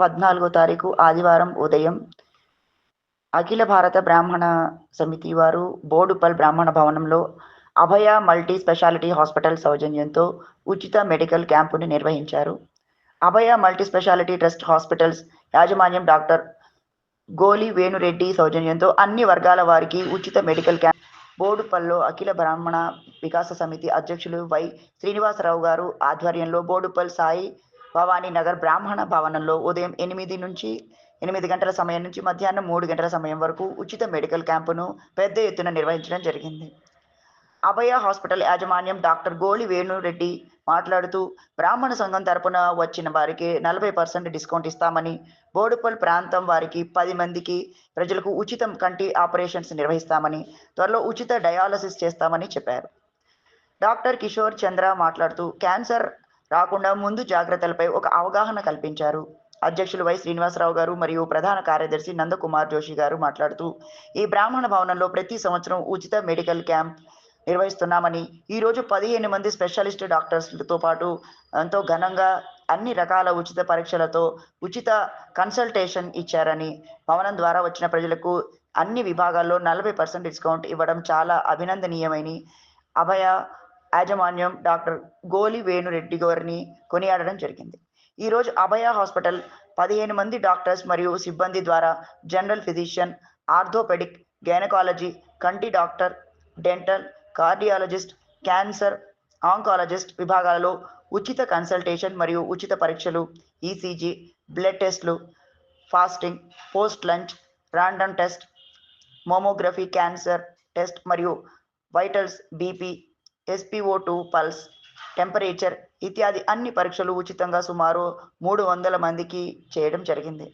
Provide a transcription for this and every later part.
పద్నాలుగో తారీఖు ఆదివారం ఉదయం అఖిల భారత బ్రాహ్మణ సమితి వారు బోడుపల్ బ్రాహ్మణ భవనంలో అభయ మల్టీ స్పెషాలిటీ హాస్పిటల్ సౌజన్యంతో ఉచిత మెడికల్ క్యాంపుని నిర్వహించారు. Abhaya multi speciality trust hospitals యాజమాన్యం డాక్టర్ గోలి వేణురెడ్డి సౌజన్యంతో అన్ని వర్గాల వారికి ఉచిత మెడికల్ క్యాంప్ బోడుపల్లో అఖిల బ్రాహ్మణ వికాస సమితి అధ్యక్షులు వై శ్రీనివాసరావు గారు ఆధ్వర్యంలో బోడుపల్ సాయి భవానీ నగర్ బ్రాహ్మణ భవనంలో ఉదయం ఎనిమిది నుంచి ఎనిమిది గంటల సమయం నుంచి మధ్యాహ్నం మూడు గంటల సమయం వరకు ఉచిత మెడికల్ క్యాంపును పెద్ద ఎత్తున నిర్వహించడం జరిగింది. అభయ హాస్పిటల్ యాజమాన్యం డాక్టర్ గోళి వేణురెడ్డి మాట్లాడుతూ బ్రాహ్మణ సంఘం తరపున వచ్చిన వారికి నలభై పర్సెంట్ డిస్కౌంట్ ఇస్తామని బోడుపల్ ప్రాంతం వారికి పది మందికి ప్రజలకు ఉచితం కంటి ఆపరేషన్స్ నిర్వహిస్తామని త్వరలో ఉచిత డయాలసిస్ చేస్తామని చెప్పారు. డాక్టర్ కిషోర్ చంద్ర మాట్లాడుతూ క్యాన్సర్ రాకుండా ముందు జాగ్రత్తలపై ఒక అవగాహన కల్పించారు. అధ్యక్షులు వై శ్రీనివాసరావు గారు మరియు ప్రధాన కార్యదర్శి నందకుమార్ జోషి గారు మాట్లాడుతూ ఈ బ్రాహ్మణ భవనంలో ప్రతి సంవత్సరం ఉచిత మెడికల్ క్యాంప్ నిర్వహిస్తున్నామని ఈ రోజు పదిహేను మంది స్పెషలిస్ట్ డాక్టర్స్లతో పాటు ఎంతో ఘనంగా అన్ని రకాల ఉచిత పరీక్షలతో ఉచిత కన్సల్టేషన్ ఇచ్చారని భవనం ద్వారా వచ్చిన ప్రజలకు అన్ని విభాగాల్లో నలభై పర్సెంట్ డిస్కౌంట్ ఇవ్వడం చాలా అభినందనీయమని అభయ యాజమాన్యం డాక్టర్ గోలి వేణురెడ్డి గారిని కొనియాడడం జరిగింది. ఈరోజు అభయ హాస్పిటల్ పదిహేను మంది డాక్టర్స్ మరియు సిబ్బంది ద్వారా జనరల్ ఫిజిషియన్ ఆర్థోపెడిక్ గైనకాలజీ కంటి doctor dental cardiologist cancer oncologist విభాగాలలో ఉచిత కన్సల్టేషన్ మరియు ఉచిత పరీక్షలు ఈసీజీ బ్లడ్ టెస్ట్లు fasting post lunch random test mammography cancer test మరియు vitals BP SPO two pulse temperature ఇత్యాది అన్ని పరీక్షలు ఉచితంగా సుమారు మూడు వందల మందికి చేయడం జరిగింది.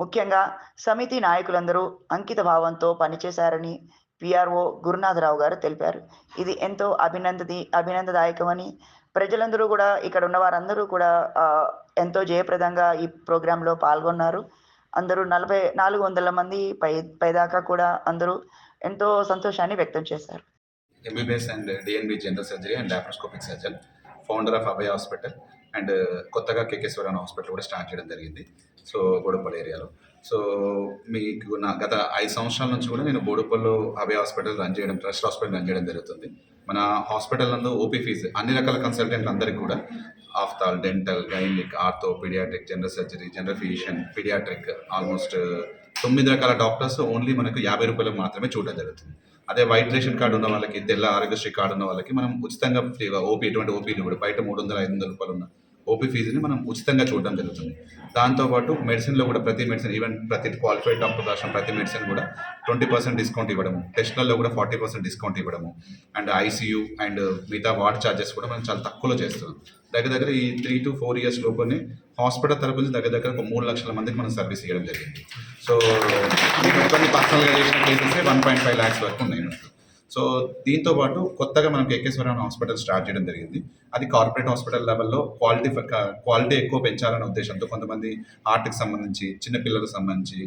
ముఖ్యంగా సమితి నాయకులందరూ అంకిత భావంతో పనిచేశారని పిఆర్ఓ గురునాథరావు గారు తెలిపారు. ఇది ఎంతో అభినందది అభినందదాయకమని ప్రజలందరూ కూడా ఇక్కడ ఉన్న వారందరూ కూడా ఎంతో జయప్రదంగా ఈ ప్రోగ్రాంలో పాల్గొన్నారు. అందరూ నలభై నాలుగు వందల మంది పై పైదాకా కూడా అందరూ ఎంతో సంతోషాన్ని వ్యక్తం చేశారు. MBBS and DNB general surgery and laparoscopic surgeon founder of Abhaya hospital and కొత్తగా కేకేశ్వరన్ హాస్పిటల్ కూడా స్టార్ట్ చేయడం జరిగింది. సో బోడుపల్లి ఏరియాలో. సో మీకు నా గత ఐదు సంవత్సరాల నుంచి కూడా నేను బోడుపల్లో అభయ హాస్పిటల్ రన్ చేయడం ట్రస్ట్ హాస్పిటల్ రన్ చేయడం జరుగుతుంది. మన హాస్పిటల్ నందు ఓపీ ఫీజు అన్ని రకాల కన్సల్టెంట్లు అందరికీ కూడా ophthal dental gynaec ortho paediatric general surgery general physician paediatric almost తొమ్మిది రకాల డాక్టర్స్ ఓన్లీ మనకు యాభై రూపాయలు మాత్రమే చూడడం జరుగుతుంది. అదే వైట్ రేషన్ కార్డు ఉన్న వాళ్ళకి తెల్ల ఆరోగ్యశ్రీ కార్డు ఉన్న వాళ్ళకి మనం ఉచితంగా ఫ్రీగా ఓపీ ఎటువంటి ఓపీలు కూడా బయట మూడు వందల ఐదు వందల రూపాయలు ఉన్న ఓపీ ఫీజుని మనం ఉచితంగా చూడడం జరుగుతుంది. దాంతోపాటు మెడిసిన్లో కూడా ప్రతి మెడిసిన్ ఈవెన్ ప్రతి క్వాలిఫైడ్ డాక్టర్ రాసిన ప్రతి మెడిసిన్ కూడా ట్వంటీ పర్సెంట్ డిస్కౌంట్ ఇవ్వడము టెస్ట్లలో కూడా ఫార్టీ పర్సెంట్ డిస్కౌంట్ ఇవ్వడము అండ్ ఐసీయూ అండ్ మిగతా వార్డ్ ఛార్జెస్ కూడా మనం చాలా తక్కువలో చేస్తున్నాం. దగ్గర దగ్గర ఈ త్రీ టు ఫోర్ ఇయర్స్ లోపలనే హాస్పిటల్ తరపు నుంచి దగ్గర దగ్గర ఒక మూడు లక్షల మందికి మనం సర్వీస్ ఇవ్వడం జరిగింది. సో కొన్ని పర్సనల్గా చేసిన cases one point five lakhs వరకు ఉన్నాయి. సో దీంతో పాటు కొత్తగా మనం కేకేశ్వరం హాస్పిటల్ స్టార్ట్ చేయడం జరిగింది. అది కార్పొరేట్ హాస్పిటల్ లెవెల్లో క్వాలిటీ క్వాలిటీ ఎక్కువ పెంచాలనే ఉద్దేశంతో కొంతమంది హార్ట్కి సంబంధించి చిన్న పిల్లలకు సంబంధించి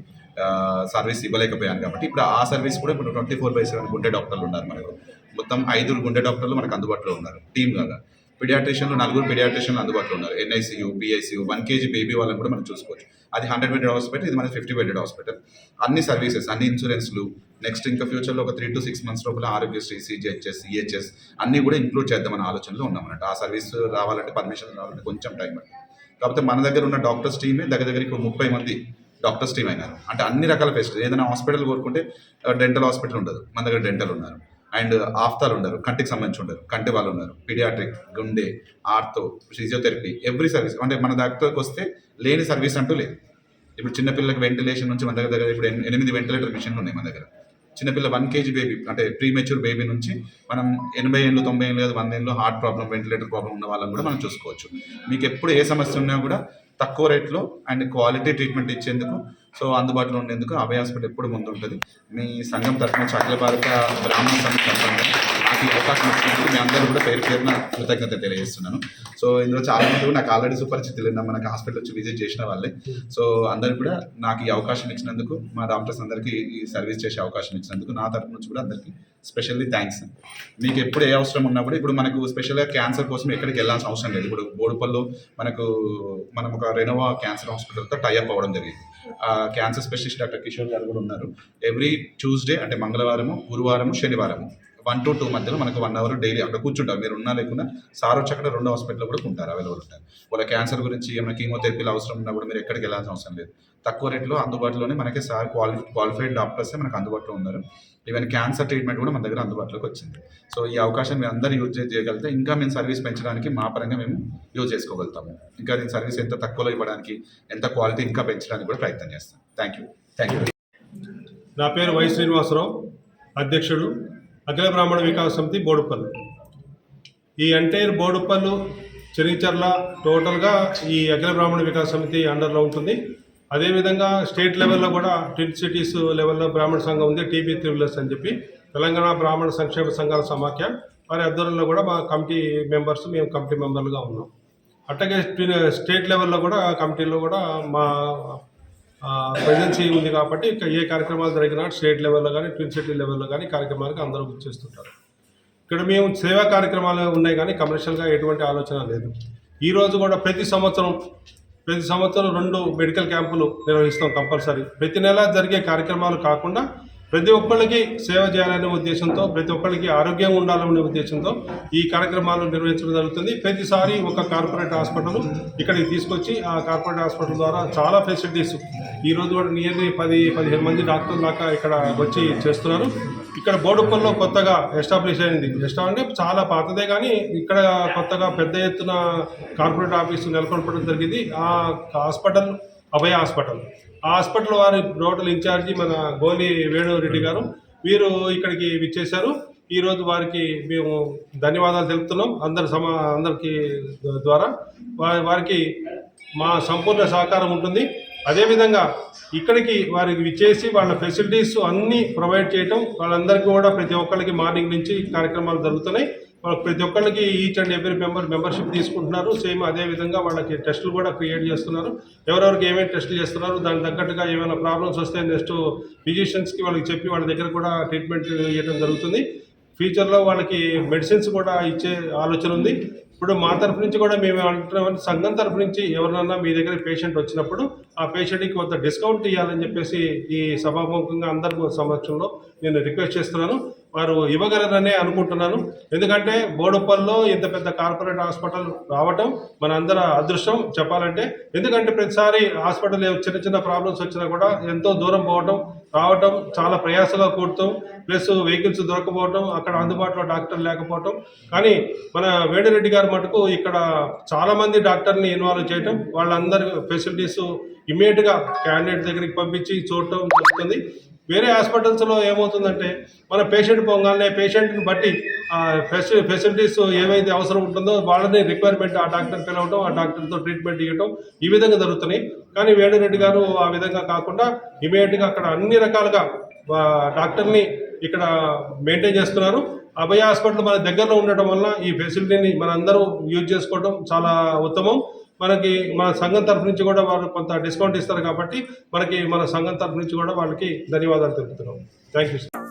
సర్వీస్ ఇవ్వలేకపోయాను కాబట్టి ఇప్పుడు ఆ సర్వీస్ కూడా ఇప్పుడు ట్వంటీ ఫోర్ బై సెవెన్ గుండె డాక్టర్లు ఉన్నారు మనకు. మొత్తం ఐదుగురు గుండె డాక్టర్లు మనకు అందుబాటులో ఉన్నారు టీమ్ లాగా. పిడియాట్రిషియన్లు నలుగురు పిడియాట్రిషియన్లు అందుబాటులో ఉన్నారు. NICU PICU one KG baby వాళ్ళని కూడా మనం చూసుకోవచ్చు. అది హండ్రెడ్ బెడెడ్ హాస్పిటల్ ఇది మన ఫిఫ్టీ బెడెడ్ హాస్పిటల్. అన్ని సర్వీసెస్ అన్ని ఇన్సూరెన్స్లు నెక్స్ట్ ఇంకా ఫ్యూచర్లో ఒక త్రీ టు సిక్స్ మంత్స్ లోపల ఆరోగ్యశ్రీ సిజిహెచ్ఎస్ సిహెచ్ఎస్ అన్ని కూడా ఇంక్లూడ్ చేద్దామని ఆలోచనలో ఉన్నామన్నట్టు ఆ సర్వీస్ రావాలంటే పర్మిషన్ రావాలంటే కొంచెం టైం పడుతుంది. కాకపోతే మన దగ్గర ఉన్న డాక్టర్స్ టీమే దగ్గర దగ్గర ఇప్పుడు ముప్పై మంది డాక్టర్స్ టీమ్ అయినారు. అంటే అన్ని రకాల ఫెసిలిటీ ఏదైనా హాస్పిటల్ కోరుకుంటే డెంటల్ హాస్పిటల్ ఉండదు. మన దగ్గర డెంటల్ ఉన్నారు. అండ్ ఆఫ్తాలు ఉండరు కంటికి సంబంధించి ఉండరు కంటి వాళ్ళు ఉన్నారు. పీడియాట్రిక్ గుండె ఆర్థో ఫిజియోథెరపీ ఎవ్రీ సర్వీస్ అంటే మన దగ్గరకు వస్తే లేని సర్వీస్ అంటూ లేదు. ఇప్పుడు చిన్నపిల్లలకు వెంటిలేషన్ నుంచి మన దగ్గర దగ్గర ఇప్పుడు ఎనిమిది వెంటిలేటర్ మిషన్లు ఉన్నాయి మన దగ్గర. చిన్నపిల్ల వన్ కేజీ బేబీ అంటే ప్రీ మెచ్యూర్ బేబీ నుంచి మనం ఎనభై ఏళ్ళు తొంభై ఏళ్ళు లేదా వంద ఏళ్ళు హార్ట్ ప్రాబ్లం వెంటిలేటర్ ప్రాబ్లం ఉన్న వాళ్ళని కూడా మనం చూసుకోవచ్చు. మీకు ఎప్పుడు ఏ సమస్య ఉన్నా కూడా తక్కువ రేట్లో అండ్ క్వాలిటీ ట్రీట్మెంట్ ఇచ్చేందుకు సో అందుబాటులో ఉండేందుకు అభయ హాస్పిటల్ ఎప్పుడు ముందు ఉంటుంది మీ సంఘం తరఫున నుంచి అఖిల భారత బ్రాహ్మణ సంఘం తరఫున నాకు ఈ అవకాశం ఇచ్చినందుకు మీ అందరూ కూడా పేరు పేరున కృతజ్ఞత తెలియజేస్తున్నాను. సో ఇందులో చాలా మంది కూడా నాకు ఆల్రెడీ సుపరిచితులు ఉన్నా మనకి హాస్పిటల్ వచ్చి విజిట్ చేసిన వాళ్ళే. సో అందరు కూడా నాకు ఈ అవకాశం ఇచ్చినందుకు మా డాక్టర్స్ అందరికీ ఈ సర్వీస్ చేసే అవకాశం ఇచ్చినందుకు నా తరఫు నుంచి కూడా అందరికీ స్పెషల్లీ థ్యాంక్స్ మీకు ఎప్పుడు ఏ అవసరం ఉన్నప్పుడు ఇప్పుడు మనకు స్పెషల్గా క్యాన్సర్ కోసం ఎక్కడికి వెళ్ళాల్సిన అవసరం లేదు. ఇప్పుడు బోడుపల్లో మనకు మనం ఒక రెనోవా క్యాన్సర్ హాస్పిటల్తో టైఅప్ అవ్వడం జరిగింది. క్యాన్సర్ స్పెషలిస్ట్ డాక్టర్ కిషోర్ గారు కూడా ఉన్నారు. ఎవ్రీ ట్యూస్డే అంటే మంగళవారము గురువారము శనివారము. వన్ టు టూ మధ్యలో మనకు వన్ అవర్ డైలీ అక్కడ కూర్చుంటారు. మీరు ఉన్నా లేకున్నా సార్ వచ్చి అక్కడ రెండు హాస్పిటల్లో కూడా ఉంటారు అవైలబుల్ ఉంటారు. వాళ్ళ క్యాన్సర్ గురించి ఏమైనా కీమోథెరపీలు అవసరం ఉన్నా కూడా మీరు ఎక్కడికి వెళ్ళాల్సిన అవసరం లేదు. తక్కువ రేట్లో అందుబాటులోనే మనకి సార్ క్వాలి క్వాలిఫైడ్ డాక్టర్సే మనకు అందుబాటులో ఉన్నారు. ఈవెన్ క్యాన్సర్ ట్రీట్మెంట్ కూడా మన దగ్గర అందుబాటులోకి వచ్చింది. సో ఈ అవకాశం మీరు అందరూ యూజ్ చేయగలిగితే ఇంకా మేము సర్వీస్ పెంచడానికి మా పరంగా మేము యూజ్ చేసుకోగలుగుతాము. ఇంకా నేను సర్వీస్ ఎంత తక్కువలో ఇవ్వడానికి ఎంత క్వాలిటీ ఇంకా పెంచడానికి కూడా ప్రయత్నం చేస్తాను. థ్యాంక్ యూ థ్యాంక్ యూ నా పేరు వై శ్రీనివాసరావు అధ్యక్షుడు అఖిల బ్రాహ్మణ వికాస సమితి బోడుపల్లి. ఈ ఎంటైర్ బోడుపల్లు చెరిచర్ల టోటల్గా ఈ అఖిల బ్రాహ్మణ వికాస సమితి అండర్లో ఉంటుంది. అదేవిధంగా స్టేట్ లెవెల్లో కూడా ట్విన్ సిటీస్ లెవెల్లో బ్రాహ్మణ సంఘం ఉంది టీబీ త్రిబులర్స్ అని చెప్పి. తెలంగాణ బ్రాహ్మణ సంక్షేమ సంఘాల సమాఖ్య. వారి ఆధ్వర్యంలో కూడా మా కమిటీ మెంబర్స్ మేము కమిటీ మెంబర్లుగా ఉన్నాం. అట్లాగే స్టేట్ లెవెల్లో కూడా కమిటీలో కూడా మా ప్రెజెన్సీ ఉంది కాబట్టి ఏ కార్యక్రమాలు జరిగినా స్టేట్ లెవెల్లో కానీ ట్విన్ సిటీ లెవెల్లో కానీ కార్యక్రమాలకు అందరూ చేస్తుంటారు. ఇక్కడ మేము సేవా కార్యక్రమాలు ఉన్నాయి కానీ కమర్షియల్గా ఎటువంటి ఆలోచన లేదు. ఈరోజు కూడా ప్రతి సంవత్సరం ప్రతి సంవత్సరం రెండు మెడికల్ క్యాంపులు నిర్వహిస్తాం కంపల్సరీ. ప్రతి నెల జరిగే కార్యక్రమాలు కాకుండా ప్రతి ఒక్కళ్ళకి సేవ చేయాలనే ఉద్దేశంతో ప్రతి ఒక్కళ్ళకి ఆరోగ్యంగా ఉండాలనే ఉద్దేశంతో ఈ కార్యక్రమాలు నిర్వహించడం జరుగుతుంది. ప్రతిసారి ఒక కార్పొరేట్ హాస్పిటల్ ఇక్కడికి తీసుకొచ్చి ఆ కార్పొరేట్ హాస్పిటల్ ద్వారా చాలా ఫెసిలిటీస్ ఈరోజు కూడా నియర్లీ పది పదిహేను మంది డాక్టర్లు దాకా ఇక్కడ వచ్చి చేస్తున్నారు. ఇక్కడ బోడుప్పల్లో కొత్తగా ఎస్టాబ్లిష్ అయింది. ఎస్టా అంటే చాలా పాతదే కానీ ఇక్కడ కొత్తగా పెద్ద ఎత్తున కార్పొరేట్ ఆఫీసు నెలకొల్పడం జరిగింది. ఆ హాస్పిటల్ అభయ హాస్పిటల్. ఆ హాస్పిటల్ వారి టోటల్ ఇన్ఛార్జి మన గోలి వేణురెడ్డి గారు వీరు ఇక్కడికి విచ్చేశారు. ఈరోజు వారికి మేము ధన్యవాదాలు తెలుపుతున్నాం అందరి సమా అందరికి ద్వారా. వారికి మా సంపూర్ణ సహకారం ఉంటుంది. అదేవిధంగా ఇక్కడికి వారికి విచ్చేసి వాళ్ళ ఫెసిలిటీస్ అన్నీ ప్రొవైడ్ చేయటం వాళ్ళందరికీ కూడా ప్రతి ఒక్కరికి మార్నింగ్ నుంచి కార్యక్రమాలు జరుగుతున్నాయి. వాళ్ళకి ప్రతి ఒక్కరికి each and every member membership తీసుకుంటున్నారు. సేమ్ అదే విధంగా వాళ్ళకి టెస్టులు కూడా క్రియేట్ చేస్తున్నారు. ఎవరెవరికి ఏమేమి టెస్టులు చేస్తున్నారు దానికి తగ్గట్టుగా ఏమైనా ప్రాబ్లమ్స్ వస్తే నెక్స్ట్ ఫిజిషియన్స్కి వాళ్ళకి చెప్పి వాళ్ళ దగ్గర కూడా ట్రీట్మెంట్ ఇవ్వడం జరుగుతుంది. ఫ్యూచర్లో వాళ్ళకి మెడిసిన్స్ కూడా ఇచ్చే ఆలోచన ఉంది. ఇప్పుడు మా తరఫు నుంచి కూడా మేము అంటున్నాం సంఘం తరఫు నుంచి ఎవరినన్నా మీ దగ్గర పేషెంట్ వచ్చినప్పుడు ఆ పేషెంట్కి కొంత డిస్కౌంట్ ఇవ్వాలని చెప్పేసి ఈ సభాముఖంగా అందరి సమక్షంలో నేను రిక్వెస్ట్ చేస్తున్నాను. వారు ఇవ్వగలరనే అనుకుంటున్నాను. ఎందుకంటే బోడుప్పల్లో ఇంత పెద్ద కార్పొరేట్ హాస్పిటల్ రావటం మన అదృష్టం చెప్పాలంటే. ఎందుకంటే ప్రతిసారి హాస్పిటల్ చిన్న చిన్న ప్రాబ్లమ్స్ వచ్చినా కూడా ఎంతో దూరం పోవటం రావటం చాలా ప్రయాసగా కూడటం ప్లస్ వెహికల్స్ దొరకపోవటం అక్కడ అందుబాటులో డాక్టర్ లేకపోవటం. కానీ మన వేడిరెడ్డి గారు మటుకు ఇక్కడ చాలామంది డాక్టర్ని ఇన్వాల్వ్ చేయటం వాళ్ళందరి ఫెసిలిటీస్ ఇమీడియట్గా క్యాండిడేట్ దగ్గరికి పంపించి చూడటం జరుగుతుంది. వేరే హాస్పిటల్స్లో ఏమవుతుందంటే మన పేషెంట్ పోగానే పేషెంట్ని బట్టి ఫెసి ఫెసిలిటీస్ ఏవైతే అవసరం ఉంటుందో వాళ్ళని రిక్వైర్మెంట్ ఆ డాక్టర్ పిలవటం ఆ డాక్టర్తో ట్రీట్మెంట్ ఇవ్వటం ఈ విధంగా జరుగుతున్నాయి. కానీ వేణురెడ్డి గారు ఆ విధంగా కాకుండా ఇమీడియట్గా అక్కడ అన్ని రకాలుగా డాక్టర్ని ఇక్కడ మెయింటైన్ చేస్తున్నారు. అభయ హాస్పిటల్ మన దగ్గరలో ఉండటం వల్ల ఈ ఫెసిలిటీని మనందరూ యూజ్ చేసుకోవడం చాలా ఉత్తమం. మనకి మన సంఘం తరఫు నుంచి కూడా వారు కొంత డిస్కౌంట్ ఇస్తారు కాబట్టి మనకి మన సంఘం తరఫు నుంచి కూడా వాళ్ళకి ధన్యవాదాలు తెలుపుతున్నాం. Thank you